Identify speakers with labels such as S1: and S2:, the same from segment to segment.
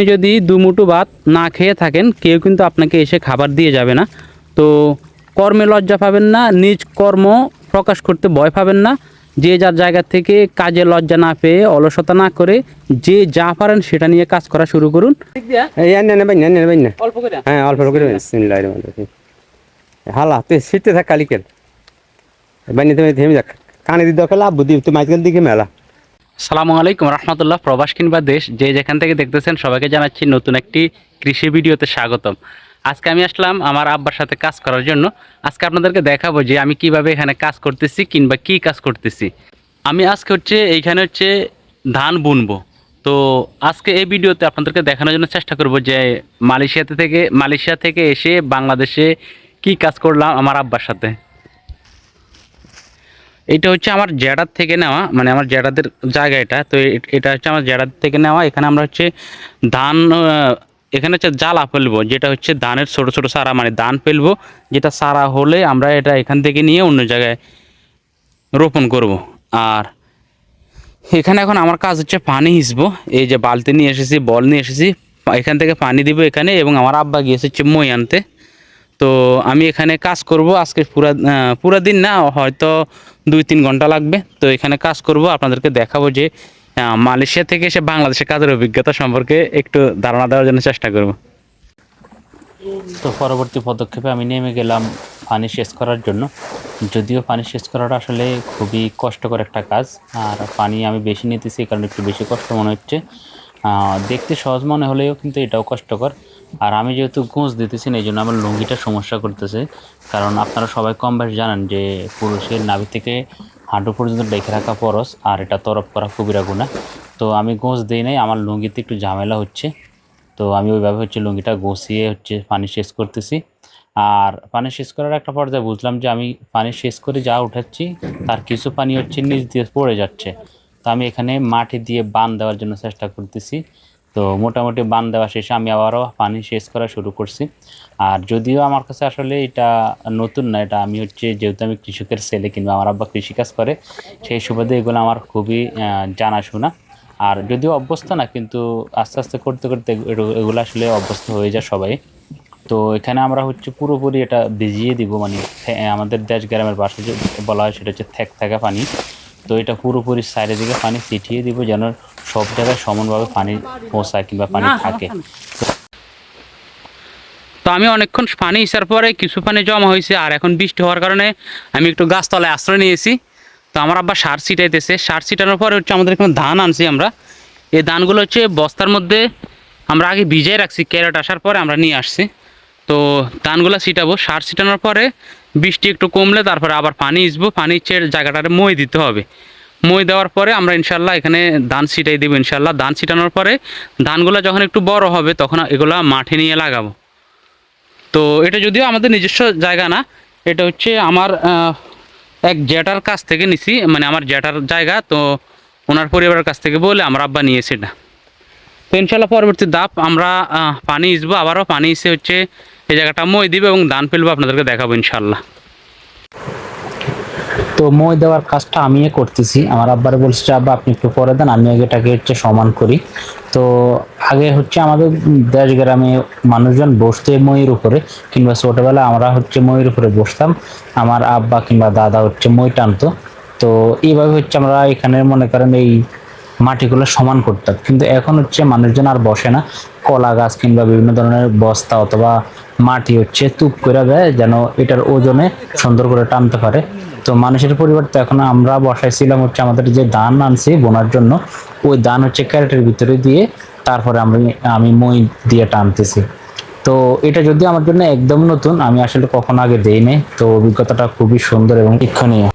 S1: আপনি যদি দুমুঠো ভাত না খেয়ে থাকেন কেউ কিন্তু আপনাকে এসে খাবার দিয়ে যাবে না। তো কর্মে লজ্জা পাবেন না নিজ কর্ম প্রকাশ করতে ভয় পাবেন না। যে যার জায়গা থেকে কাজে লজ্জা না পেয়ে অলসতা না করে যে যা পারেন সেটা নিয়ে কাজ করা শুরু করুন।
S2: হ্যাঁ অল্প করে হালা তুই সিটতে থাক কালিকের। বাইনা তুমি থেমে যাক। কানে দিতে দরকার লাভ বুদ্ধি। তুই মাঝখান দিকে মেলা।
S1: সালামু আলাইকুম, রহমতুল্লাহ, প্রবাস কিংবা দেশ, যে যেখান থেকে দেখতেছেন সবাইকে জানাচ্ছি নতুন একটি কৃষি ভিডিওতে স্বাগতম। আজকে আমি আসলাম আমার আব্বার সাথে কাজ করার জন্য। আজকে আপনাদেরকে দেখাবো যে আমি কীভাবে এখানে কাজ করতেছি কিংবা কি কাজ করতেছি। আমি আজকে হচ্ছে, এইখানে হচ্ছে ধান বুনবো। তো আজকে এই ভিডিওতে আপনাদেরকে দেখানোর জন্য চেষ্টা করব যে মালয়েশিয়াতে থেকে, মালয়েশিয়া থেকে এসে বাংলাদেশে কি কাজ করলাম আমার আব্বার সাথে। এটা হচ্ছে আমার জেডার থেকে নেওয়া মানে আমার জেডাদের জায়গা এটা। তো এটা হচ্ছে আমার জেডার থেকে নেওয়া। এখানে আমরা হচ্ছে ধান এখানে হচ্ছে জ্বালা ফেলব, যেটা হচ্ছে ধানের ছোট ছোট সারা মানে ধান ফেলব, যেটা সারা হলে আমরা এটা এখান থেকে নিয়ে অন্য জায়গায় রোপণ করব। আর এখানে এখন আমার কাজ হচ্ছে পানি হিসবো। এই যে বালতি নিয়ে এসেছি, বল নিয়ে এসেছি, এখান থেকে পানি দিব এখানে, এবং আমার আব্বা গিয়েছে হচ্ছে মই আনতে। তো আমি এখানে কাজ করব আজকে পুরা পুরা দিন না, হয়তো দুই তিন ঘণ্টা লাগবে। তো এখানে কাজ করব, আপনাদেরকে দেখাবো যে মালয়েশিয়া থেকে এসে বাংলাদেশে কাজের অভিজ্ঞতা সম্পর্কে একটু ধারণা দেওয়ার জন্য চেষ্টা করব। তো পরবর্তী পদক্ষেপে আমি নেমে গেলাম পানি সেচ করার জন্য। যদিও পানি সেচ করাটা আসলে খুবই কষ্টকর একটা কাজ, আর পানি আমি বেশি নিতেছি কারণে একটু বেশি কষ্ট মনে হচ্ছে। দেখতে সহজ মনে হলেও কিন্তু এটাও কষ্টকর। আর আমি যেহেতু গোঁজ দিতেছি না এই জন্য আমার লুঙ্গিটা সমস্যা করতেছে। কারণ আপনারা সবাই কম বেশ জানেন যে পুরুষের নাভি থেকে হাঁটু পর্যন্ত ডেকে রাখা পরশ আর এটা তরফ করা কবিরা গুণা তো আমি গোঁজ দিই নাই, আমার লুঙ্গিতে একটু ঝামেলা হচ্ছে। তো আমি ওইভাবে হচ্ছে লুঙ্গিটা গছিয়ে হচ্ছে পানি শেষ করতেছি। আর পানি শেষ করার একটা পর্যায়ে বুঝলাম যে আমি পানি শেষ করে যা উঠাচ্ছি, তার কিছু পানি হচ্ছে নিচ দিয়ে পড়ে যাচ্ছে। তো আমি এখানে মাটি দিয়ে বান দেওয়ার জন্য চেষ্টা করতেছি। তো মোটামুটি বান দেওয়া শেষে, আমি আবারও পানি শেষ করা শুরু করছি। আর যদিও আমার কাছে আসলে এটা নতুন না, এটা আমি হচ্ছে যেহেতু আমি কৃষকের ছেলে কিংবা আমার আব্বা কৃষিকাজ করে, সেই সুবাদে এগুলো আমার খুবই জানাশোনা। আর যদিও অভ্যস্ত না, কিন্তু আস্তে আস্তে করতে করতে এগুলো- আসলে অভ্যস্ত হয়ে যায় সবাই। তো এখানে আমরা হচ্ছে পুরোপুরি এটা ভিজিয়ে দিব মানে আমাদের দেশ গ্রামের ভাষায় যে বলা হয় সেটা হচ্ছে থ্যাক থাকা পানি। তো এটা পুরোপুরি সাইডের দিকে পানি ছিটিয়ে দিব যেন সব জায়গায় সমানভাবে পানি পৌঁছায় কিংবা পানি থাকে। তো আমি অনেকক্ষণ পানি ইসার পরে কিছু পানি জমা হয়েছে আর এখন বৃষ্টি হওয়ার কারণে আমি একটু গাছতলায় আশ্রয় নিয়েছি। তো আমার আব্বা সার ছিটাইতেছে। সার ছিটানোর পরে হচ্ছে আমাদের এখানে ধান আনছি আমরা। এই ধানগুলো হচ্ছে বস্তার মধ্যে আমরা আগে ভিজাই রাখছি ক্যারেট আসার পরে আমরা নিয়ে আসছি। তো ধানগুলো ছিটাবো। সার ছিটানোর পরে বৃষ্টি একটু কমলে তারপরে আবার পানি ইসবো। পানি ইচ্ছে জায়গাটাতে মই দিতে হবে। মই দেওয়ার পরে আমরা ইনশাল্লাহ এখানে ধান ছিটাই দেবো ইনশাল্লাহ ধান ছিটানোর পরে ধানগুলো যখন একটু বড় হবে তখন এগুলো মাঠে নিয়ে লাগাবো। তো এটা যদিও আমাদের নিজস্ব জায়গা না, এটা হচ্ছে আমার এক জ্যাঠার কাছ থেকে নিছি মানে আমার জ্যাঠার জায়গা, তো ওনার পরিবারের কাছ থেকে বলে আমরা আব্বা নিয়েছি এটা। তো ইনশাল্লাহ পরবর্তী দাপ আমরা পানি ইসবো, আবারও পানি ইসে হচ্ছে এই জায়গাটা মই দিবে এবং ধান ফেলব, আপনাদেরকে দেখাবো ইনশাল্লাহ
S3: তো মই দেওয়ার কাজটা আমিও করতেছি। আমার আব্বার বলছে যে, আব্বা আপনি একটু করে দেন আমি আগে এটাকে হচ্ছে সমান করি। তো আগে হচ্ছে আমাদের দেশ গ্রামে মানুষজন বসতে ময়ের উপরে কিংবা ছোটবেলায় আমরা হচ্ছে ময়ের উপরে বসতাম। আমার আব্বা কিংবা দাদা হচ্ছে মই টানতো। তো এইভাবে হচ্ছে আমরা এখানে মনে করেন এই মাটিগুলো সমান করতাম কিন্তু এখন হচ্ছে মানুষজন আর বসে না। কলা গাছ কিংবা বিভিন্ন ধরনের বস্তা অথবা মাটি হচ্ছে তুপ করে দেয় যেন এটার ওজনে সুন্দর করে টানতে পারে। তো মানুষের পরিবর্তে এখন আমরা বসাইছিলাম হচ্ছে আমাদের যে ধান আনছি বোনার জন্য, ওই ধান হচ্ছে ক্যারেটের ভিতরে দিয়ে তারপরে আমি আমি মই দিয়ে টানতেছি। তো এটা যদি আমার জন্য একদম নতুন, আমি আসলে কখনো আগে দেইনি তো অভিজ্ঞতাটা খুবই সুন্দর এবং শিক্ষণীয়।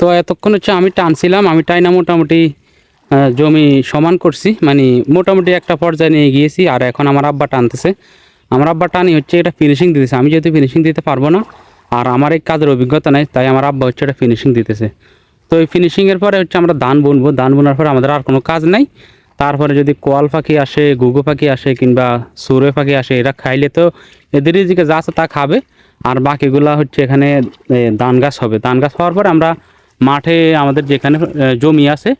S1: তো এতক্ষণ হচ্ছে আমি টানছিলাম, আমি টাইনা মোটামুটি জমি সমান করছি মানে মোটামুটি একটা পর্যায়ে নিয়ে গিয়েছি, আর এখন আমার আব্বা টানতেছে। আমার আব্বা টানি হচ্ছে এটা ফিনিশিং দিতেছে। আমি যেহেতু ফিনিশিং দিতে পারব না, আর আমার এই কাজের অভিজ্ঞতা নেই, তাই আমার আব্বা হচ্ছে এটা ফিনিশিং দিতেছে। তো এই ফিনিশিংয়ের পরে হচ্ছে আমরা ধান বুনবো। ধান বোনার পরে আমাদের আর কোনো কাজ নাই। তারপরে যদি কোয়াল পাখি আসে, গুগু পাখি আসে, কিংবা সুরে পাখি আসে, এরা খাইলে তো এদের দিকে যা আছে তা খাবে। আর বাকিগুলা হচ্ছে এখানে ধান গাছ হবে। ধান গাছ হওয়ার পরে আমরা মাঠে আমাদের যেখানে জমি আছে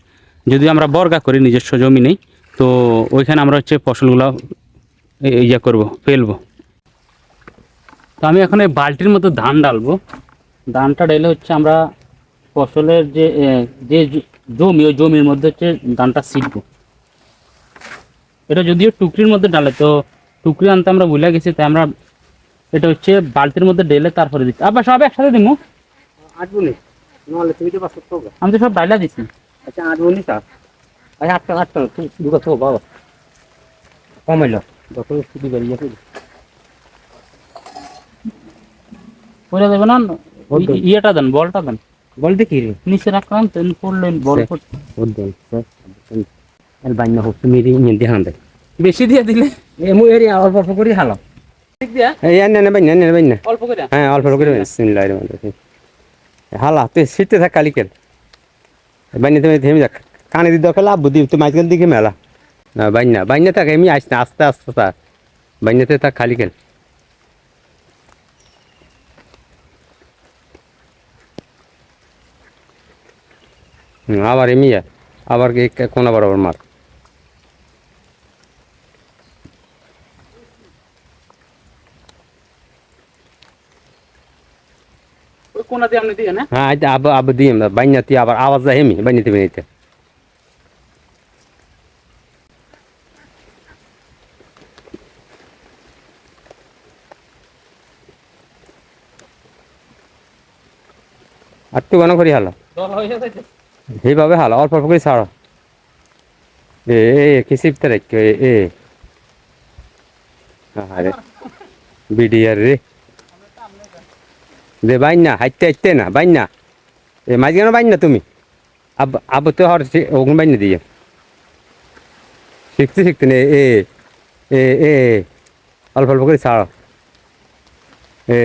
S1: যদি আমরা বর্গা করি নিজস্ব জমি নেই তো ওইখানে আমরা হচ্ছে ফসলগুলো ইয়ে করব ফেলব। তো আমি এখন এই বালতির মতো ধান ডালবো ধানটা ঢেলে হচ্ছে আমরা ফসলের যে যে জমি ওই জমির মধ্যে হচ্ছে ধানটা ছিটবো। এটা যদিও টুকরির মধ্যে ডালে তো টুকরি আনতে আমরা ভুলে গেছি তাই আমরা এটা হচ্ছে বালতির মধ্যে ঢেলে তারপরে দিচ্ছি। আবার সব একসাথে দিমু।
S2: আটবো নি তুমি তো
S1: আমি তো সব ডাইলা দিছি।
S2: আচ্ছা আটবো নি স্যার আচ্ছা আটটা আটটা তুই দুটো তো বাবা। যত ছুটি বেরিয়ে গেছে
S1: পরে দেবে না? ইয়েটা দেন বলটা দেন।
S2: বল দেখি রে।
S1: নিচে রাখলাম পড়লেন বল
S2: সে-
S1: পড়-
S2: উদ্যান হোক তুমি রি দেখান দেয়
S1: বেশি দিয়ে দিলে?
S2: এ মু এরি অল্প অল্প করে হালাম।
S1: ঠিক দিয়া?
S2: আনে না না বান্য
S1: অল্প করে
S2: হ্যাঁ অল্প করে বিসমিল্লাহির রহমানির রহিম হালা তুই সিটে থাক কালিকেল বান্য তুমি থেমে যাক। কানে দি দরকার লাভ বুদ্ধি তুই মাঝখান দিকে মেলা। না বাইনা বাইনা থাক, এমনি আসতে, আস্তে আস্তে থাক। বাইনাতে থাক, খালি খেল। আবার এমনি আবার কি আবার আবার মার।
S1: কোনা দিয়ে আপনি দিয়ে না?
S2: হ্যাঁ আজ আব আব দিয়ে বান্যাতি আবার আওয়াজ যায় হেমি বানিতে আর তুই কেন করি হালো? সেইভাবে হালো অল্প অল্প করে ছাড়ো। এ এ কি সিপতে রাখো এ এ। আরে বিডিআর রে। দে না হাইতে হাইতে না বাইন না এ মাঝখানে না তুমি? আব আব তো হর ওগুন বাইনা দিয়ে। শিখতে শিখতে নে এ এ এ অল্প অল্প করে ছাড়ো। এ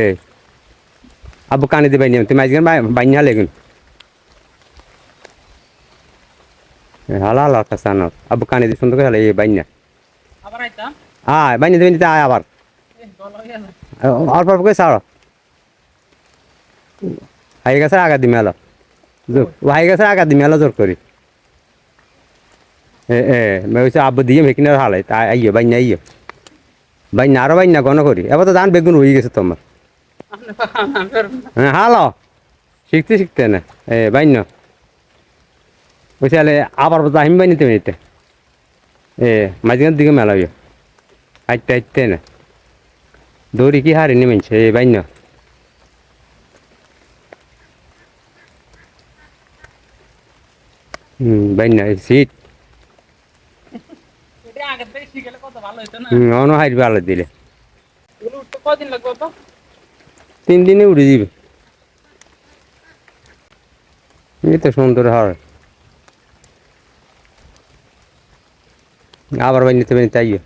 S2: আবু কানে দিয়ে বাইনা তুমি মাঝখানে বাইনা লেগুন হালা হালা কাসানো আবু কানে দিয়ে সুন্দর করে হালা এ বাইনা
S1: আবার আইতাম
S2: আয় বাইনা আয় আবার। অল্প অল্প করে ছাড়ো। হাই গেছে আগা দি মেলো হাই গেছে আগা দি মেলো জোর করি। এ এ মেয়েছে আব্বু দিয়ে মেকিনে হালাই, তা আইয়ো, বাইনা আইয়ো। বাইনা, আরও বাইনা গণ করি। এবার তো ধান বেগুন হয়ে গেছে তোমার। হ্যাঁ হালো। শিখতে শিখতে না। এ, বাইন। বলছে আবার আহিম বাইনি তুমি এতে এ মাঝখান দিকে মেলা হইও হাইতে হাইতে না। দৌড়ি কি হারি নেমেছে এ, বাইন। হুম বাইন
S1: ভালো
S2: হুম অন হাইরবে আলো দিলে। তিন দিনে উড়ে যাবে এই তো সুন্দর হয় আবার বানিতে বানিতে আইও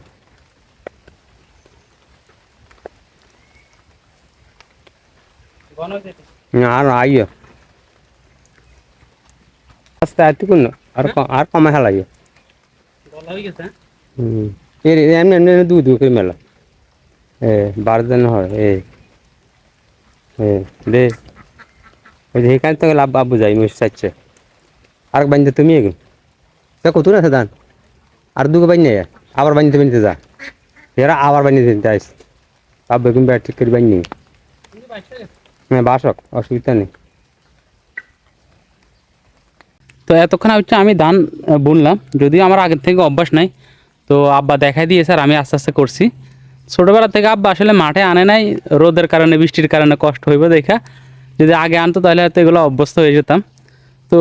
S2: আর আইও। আস্তে আর তুকুন আর আর কমে এমনি এমনি দু দু মেলা। এ, বার দিন হয়, এ দে। ওই যে এখানে তো লাভ বাবু যাই মুশ আর তুমি এগুন। তা কত না দান? আর দুটো বানিয়ে আবার বানিতে বানিতে যা। এরা আবার বানিয়ে দিতে আইস। বাবু এগুন ব্যাট ঠিক করে বানিয়ে। হ্যাঁ বাসক, অসুবিধা নেই।
S1: তো এতক্ষণ হচ্ছে আমি ধান বুনলাম। যদিও আমার আগের থেকে অভ্যাস নাই। তো আব্বা দেখাই দিয়ে স্যার, আমি আস্তে আস্তে করছি। ছোটোবেলা থেকে আব্বা আসলে মাঠে আনে নাই। রোদের কারণে, বৃষ্টির কারণে কষ্ট হইব দেখা। যদি আগে আনতো তাহলে হয়তো এগুলো অভ্যস্ত হয়ে যেতাম। তো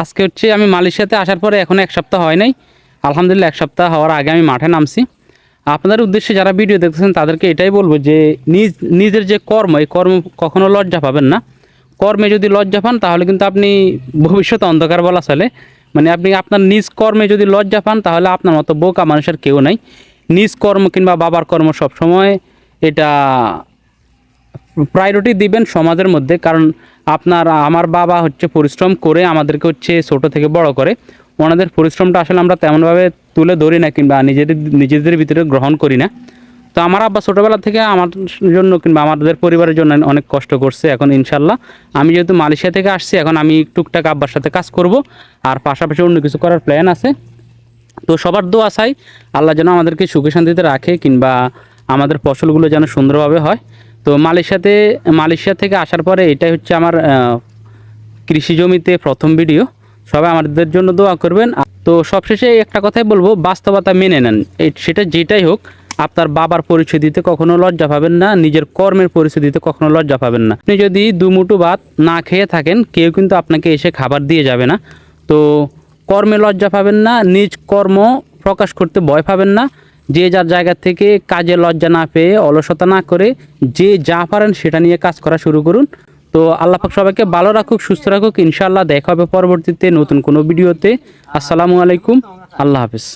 S1: আজকে হচ্ছে আমি মালয়েশিয়াতে আসার পরে এখন এক সপ্তাহ হয় নাই। আলহামদুলিল্লাহ, এক সপ্তাহ হওয়ার আগে আমি মাঠে নামছি। আপনাদের উদ্দেশ্যে যারা ভিডিও দেখতেছেন, তাদেরকে এটাই বলব যে নিজ, নিজের যে কর্ম, এই কর্ম কখনো লজ্জা পাবেন না। কর্মে যদি লজ্জা পান, তাহলে কিন্তু আপনি ভবিষ্যৎ অন্ধকার বলা চলে। মানে আপনি আপনার নিজ কর্মে যদি লজ্জা পান, তাহলে আপনার মতো বোকা মানুষের কেউ নাই। নিজ কর্ম কিংবা বাবার কর্ম সবসময় এটা প্রায়োরিটি দিবেন সমাজের মধ্যে, কারণ আপনার, আমার বাবা হচ্ছে পরিশ্রম করে আমাদেরকে হচ্ছে ছোট থেকে বড় করে। ওনাদের পরিশ্রমটা আসলে আমরা তেমনভাবে তুলে ধরি না কিংবা নিজেদের নিজেদের ভিতরে গ্রহণ করি না। তো আমার আব্বা ছোটোবেলা থেকে আমার জন্য কিংবা আমাদের পরিবারের জন্য অনেক কষ্ট করছে এখন ইনশাল্লাহ। আমি যেহেতু মালয়েশিয়া থেকে আসছি, এখন আমি টুকটাক আব্বার সাথে কাজ করব আর পাশাপাশি অন্য কিছু করার প্ল্যান আছে। তো সবার দোয়া চাই আল্লাহ যেন আমাদেরকে সুখে শান্তিতে রাখে কিংবা আমাদের ফসলগুলো যেন সুন্দরভাবে হয়। তো মালয়েশিয়াতে, মালয়েশিয়া থেকে আসার পরে এটাই হচ্ছে আমার কৃষি জমিতে প্রথম ভিডিও সবাই আমাদের জন্য দোয়া করবেন। তো সবশেষে একটা কথাই বলব, বাস্তবতা মেনে নেন। সেটা যেটাই হোক আপনার বাবার পরিচয় দিতে কখনো লজ্জা পাবেন না, নিজের কর্মের পরিচয় দিতে কখনো লজ্জা পাবেন না। আপনি যদি দুমুঠো ভাত না খেয়ে থাকেন, কেউ কিন্তু আপনাকে এসে খাবার দিয়ে যাবে না। তো কর্মে লজ্জা পাবেন না, নিজ কর্ম প্রকাশ করতে ভয় পাবেন না। যে যার জায়গা থেকে কাজে লজ্জা না পেয়ে অলসতা না করে যে যা পারেন সেটা নিয়ে কাজ করা শুরু করুন। তো আল্লাহ পাক সবাইকে ভালো রাখুক, সুস্থ রাখুক। ইনশাআল্লাহ দেখা হবে পরবর্তীতে নতুন কোনো ভিডিওতে। আসসালামু আলাইকুম, আল্লাহ হাফিজ।